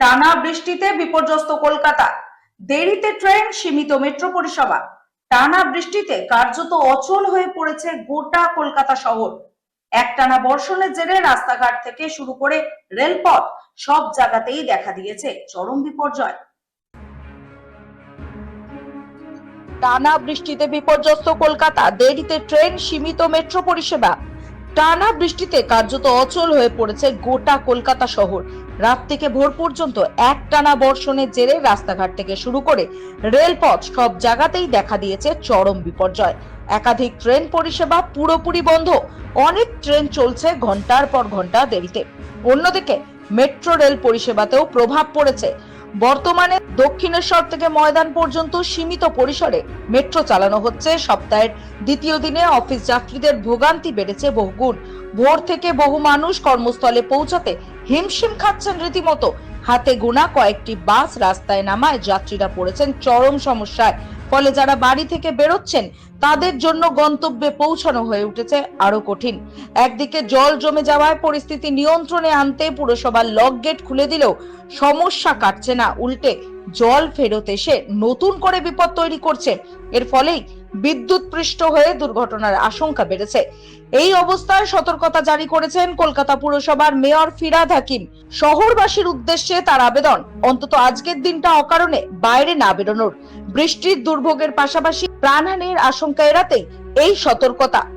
টানা বৃষ্টিতে বিপর্যস্ত কলকাতা। দেরিতে ট্রেন, সীমিত মেট্রো পরিষেবা। টানা বৃষ্টিতে কার্যত অচল হয়ে পড়েছে গোটা কলকাতা শহর। একটানা বর্ষণের জেরে রাস্তাঘাট থেকে শুরু করে রেলপথ সব জায়গাতেই দেখা দিয়েছে চরম বিপর্যয়। টানা বৃষ্টিতে বিপর্যস্ত কলকাতা, দেরিতে ট্রেন, সীমিত মেট্রো পরিষেবা। টানা বৃষ্টিতে কার্যত অচল হয়ে পড়েছে গোটা কলকাতা শহর। রাত থেকে ভোর পর্যন্ত এক টানা বর্ষণের জেরে রাস্তাঘাট থেকে শুরু করে রেলপথ সব জায়গাতেই দেখা দিয়েছে চরম বিপর্যয়। একাধিক ট্রেন পরিষেবা পুরোপুরি বন্ধ। অনেক ট্রেন চলছে ঘণ্টার পর ঘণ্টা দেরিতে। অন্যদিকে মেট্রো রেল পরিষেবাতেও প্রভাব পড়েছে। বর্তমানে দক্ষিণেশ্বর থেকে ময়দান পর্যন্ত সীমিত পরিসরে মেট্রো চালানো হচ্ছে। সপ্তাহের দ্বিতীয় দিনে অফিস যাত্রীদের ভোগান্তি বেড়েছে বহুগুণ। ভোর থেকে বহু মানুষ কর্মস্থলে পৌঁছাতে হিমশিম খাচ্ছেন রীতিমতো হাতে গোনা কয়েকটি বাস রাস্তায় নামায় যাত্রীরা পড়েছেন চরম সমস্যায়। ফলে যারা বাড়ি থেকে বেরোচ্ছেন, তাদের জন্য গন্তব্যে পৌঁছানো হয়ে উঠেছে আরও কঠিন। একদিকে জল জমে যাওয়ায় পরিস্থিতি নিয়ন্ত্রণে আনতে পুরসভা লক গেট খুলে দিলেও সমস্যা কাটছে না, উল্টে জল ফেরত এসে নতুন করে বিপদ তৈরি করছে। এর ফলেই বিদ্যুৎ পৃষ্ঠ হয়ে দুর্ঘটনার আশঙ্কা বেড়েছে। এই অবস্থায় সতর্কতা জারি করেছেন কলকাতা পুরসভার মেয়র ফিরাদ হাকিম। শহরবাসীর উদ্দেশ্যে তার আবেদন। অন্তত আজকের দিনটা অকারণে বাইরে না বেরোনোর। বৃষ্টির দুর্ভোগের পাশাপাশি প্রাণহানির আশঙ্কা এড়াতে এই সতর্কতা।